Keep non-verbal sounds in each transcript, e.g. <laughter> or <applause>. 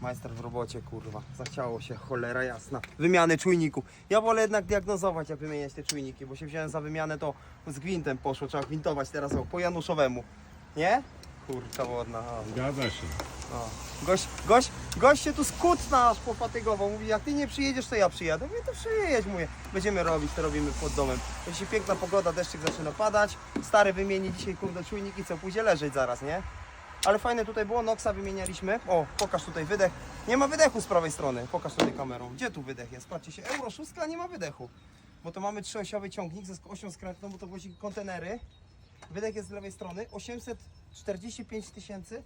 Majster w robocie, kurwa. Zachciało się, cholera jasna. Wymiany czujniku. Ja wolę jednak diagnozować, jak wymieniać te czujniki, bo się wziąłem za wymianę, to z gwintem poszło. Trzeba gwintować teraz o, po Januszowemu. Nie? Kurka wodna. O. Zgadza się. O. Gość, gość, gość się tu skutna aż pofatygował. Mówi, jak ty nie przyjedziesz, to ja przyjadę. Mówię, to przyjedź, mówię. Będziemy robić, to robimy pod domem. Jeśli piękna pogoda, deszczyk zaczyna padać. Stary wymieni dzisiaj, kurde, czujnik i co, pójdzie leżeć zaraz, nie? Ale fajne tutaj było, Noxa wymienialiśmy. O, pokaż tutaj wydech. Nie ma wydechu z prawej strony. Pokaż tutaj kamerą. Gdzie tu wydech jest? Patrzcie się, Euro 6 nie ma wydechu. Bo to mamy trzyosiowy ciągnik ze osią skrętną, bo to wozi kontenery. Wydech jest z lewej strony. 845 tysięcy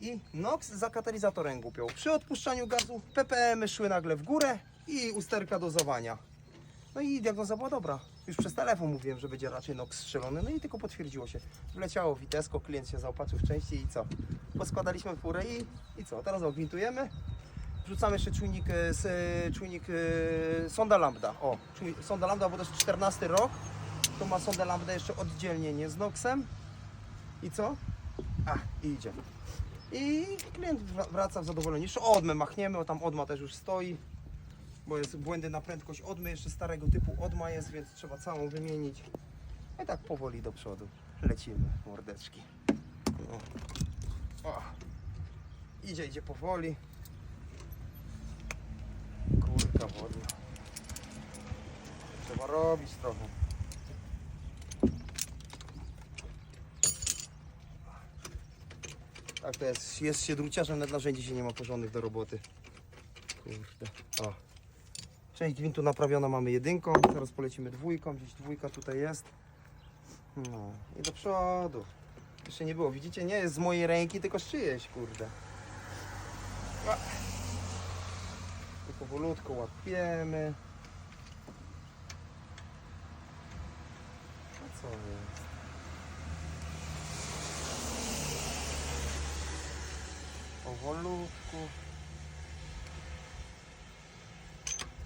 i NOx za katalizatorem głupią. Przy odpuszczaniu gazu ppm szły nagle w górę i usterka dozowania. No i diagnoza była dobra. Już przez telefon mówiłem, że będzie raczej NOx strzelony, no i tylko potwierdziło się. Wleciało Witesko, klient się zaopatrzył w części i co? Poskładaliśmy furę i, i co? Teraz ogwintujemy. Wrzucamy jeszcze czujnik, e, e, czujnik e, sonda lambda. O, sonda lambda, bo to jest 14 rok. To ma sondę lambda jeszcze oddzielnie z NOxem. I co? A, i idzie. I klient wra- wraca w zadowoleniu. Jeszcze odmę machniemy, o tam odma też już stoi, bo jest błędy na prędkość odmy, jeszcze starego typu odma jest, więc trzeba całą wymienić. I tak powoli do przodu lecimy, mordeczki. No. O. Idzie, idzie powoli. Kurka wodna. Trzeba robić trochę. Tak to jest. Jest się druciarzem, nawet narzędzi się nie ma porządnych do roboty. Kurde. O. Część gwintu naprawiona mamy jedynką, teraz polecimy dwójką, gdzieś dwójka tutaj jest. No i do przodu. Jeszcze nie było, widzicie, nie jest z mojej ręki, tylko z czyjejś, kurde. I powolutku łapiemy. A co jest? Powolutku.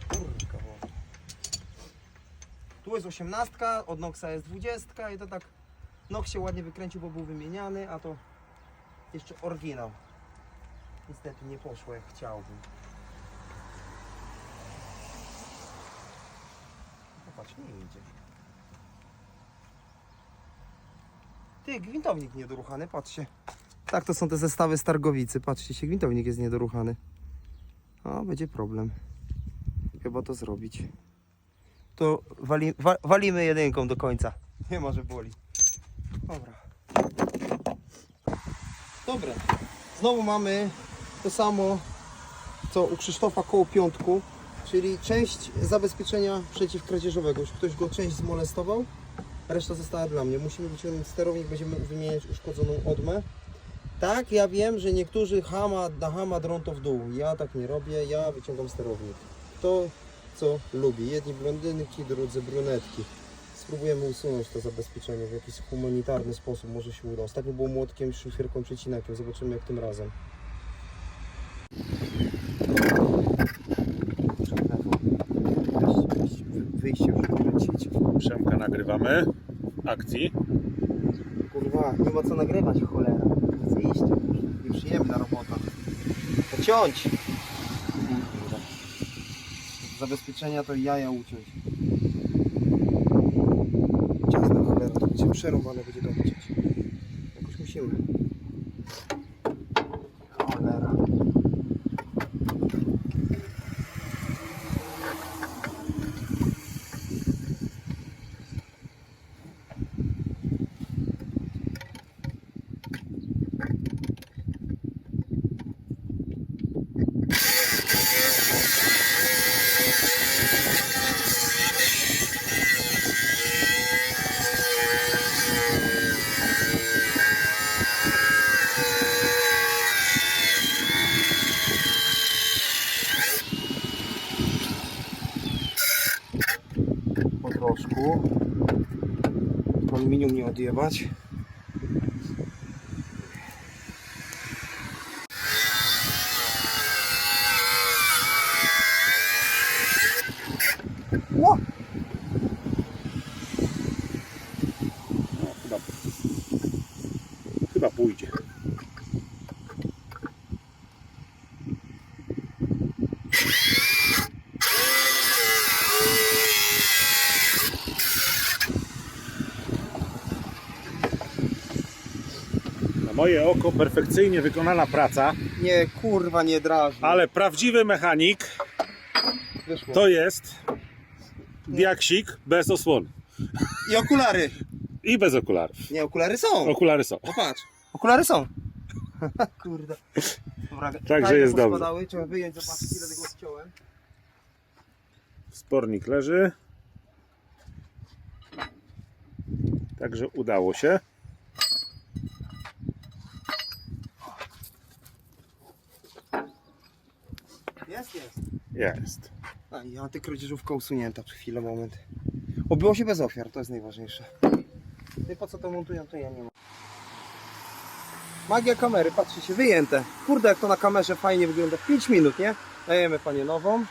Kurka wodna. Tu jest osiemnastka, od Noxa jest dwudziestka i to tak Nox się ładnie wykręcił, bo był wymieniany, a to jeszcze oryginał. Niestety nie poszło jak chciałbym. Popatrz, nie idzie. Ty, gwintownik niedoruchany, patrzcie. Tak, to są te zestawy z targowicy. Patrzcie się, gwintownik jest niedoruchany. O, będzie problem. Chyba to zrobić. To wali, wa, walimy jedynką do końca. Nie może boli. Dobra. Dobre. Znowu mamy to samo, co u Krzysztofa koło piątku, czyli część zabezpieczenia przeciwkradzieżowego. Już ktoś go część zmolestował, reszta została dla mnie. Musimy wyciągnąć sterownik, będziemy wymieniać uszkodzoną odmę. Tak, ja wiem, że niektórzy hama, na hama to w dół. Ja tak nie robię, ja wyciągam sterownik. To, co lubię. Jedni blondynki, drudzy brunetki. Spróbujemy usunąć to zabezpieczenie w jakiś humanitarny sposób, może się uda. Ostatnio było młotkiem, szlifierką, przecinakiem. Zobaczymy jak tym razem. Wyjście już kręcić. Przemka nagrywamy. Akcji. Kurwa, nie ma co nagrywać, cholera. Chcę iść. Nieprzyjemna robota. To ciąć. Kurwa. Zabezpieczenia to jaja uciąć. Ciasna cholera, to będzie przerąbane, będzie uciąć. Jakoś musimy. Cholera. po troszku. Aluminium nie odjebać. Ło! No, chyba, chyba pójdzie. Moje oko perfekcyjnie wykonana praca, Nie, kurwa, nie drażni. ale prawdziwy mechanik Wyszło. to jest diaksik bez osłon I okulary. i bez okularów. Nie, okulary są. Okulary są. No patrz. Okulary są. <laughs> Kurde. Dobra, Także jest dobrze. dobrze. Trzeba wyjąć, zobaczyć ile tego ściąłem. Spornik leży. Także udało się. Jest, jest. A i antykrodzieżówka usunięta przez chwilę, moment. Obyło się bez ofiar, to jest najważniejsze. No i po co to montują, to ja nie mam. Magia kamery, patrzcie się, wyjęte. Kurde, jak to na kamerze fajnie wygląda. 5 minut, nie? Dajemy panie nową.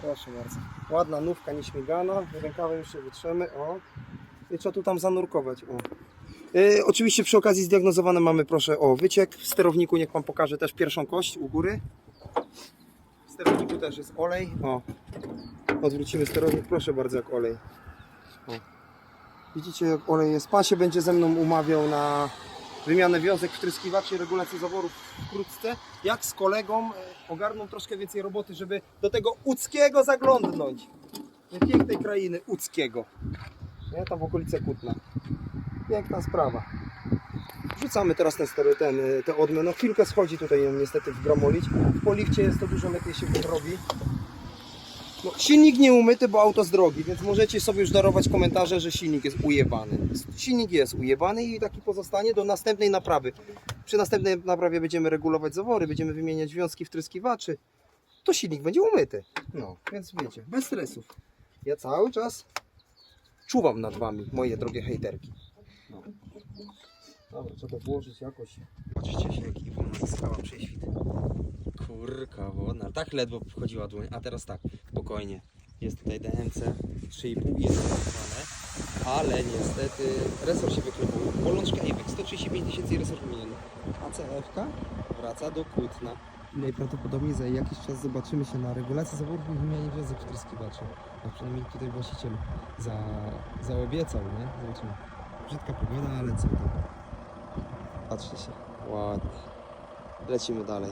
Proszę bardzo. Ładna nówka, nieśmigana. Rękawem jeszcze wytrzemy. O. I trzeba tu tam zanurkować. O. Yy, oczywiście przy okazji zdiagnozowane mamy, proszę, o wyciek. W sterowniku niech Pan pokaże też pierwszą kość u góry. Sterowniku też jest olej. O. Odwrócimy sterownik, proszę bardzo, jak olej. O. Widzicie, jak olej jest. Pan się będzie ze mną umawiał na wymianę wiązek wtryskiwaczy regulację zaworów wkrótce. Jak z kolegą e, ogarną troszkę więcej roboty, żeby do tego Łódzkiego zaglądnąć. Pięknej krainy Łódzkiego. Nie, tam w okolice Kutna. Piękna sprawa. Wrzucamy teraz ten, stery- ten, te odmy. No chwilkę schodzi tutaj ją niestety wgromolić. W polifcie jest to dużo lepiej się robi. No, silnik nie umyty, bo auto z drogi, więc możecie sobie już darować komentarze, że silnik jest ujebany. Silnik jest ujebany i taki pozostanie do następnej naprawy. Przy następnej naprawie będziemy regulować zawory, będziemy wymieniać wiązki wtryskiwaczy. To silnik będzie umyty. No, więc wiecie, bez stresów. Ja cały czas czuwam nad wami, moje drogie hejterki. No. Dobra, trzeba włożyć jakoś. Patrzcie się, jaki wolno zyskała prześwit. Kurka wodna. Tak ledwo wchodziła dłoń, a teraz tak, spokojnie. Jest tutaj DMC 3,5 jest zamontowane, ale niestety resor się wyklepał. Bolączka Apex 135 tysięcy i resor wymieniony. A CF wraca do Kutna. Najprawdopodobniej za jakiś czas zobaczymy się na regulacji zaworów i wymianie wiązek wtryskiwaczy. A przynajmniej tutaj właściciel za, zaobiecał, nie? Zobaczymy. Brzydka pogoda, ale co tam. Patrzcie się. Ładnie. Lecimy dalej.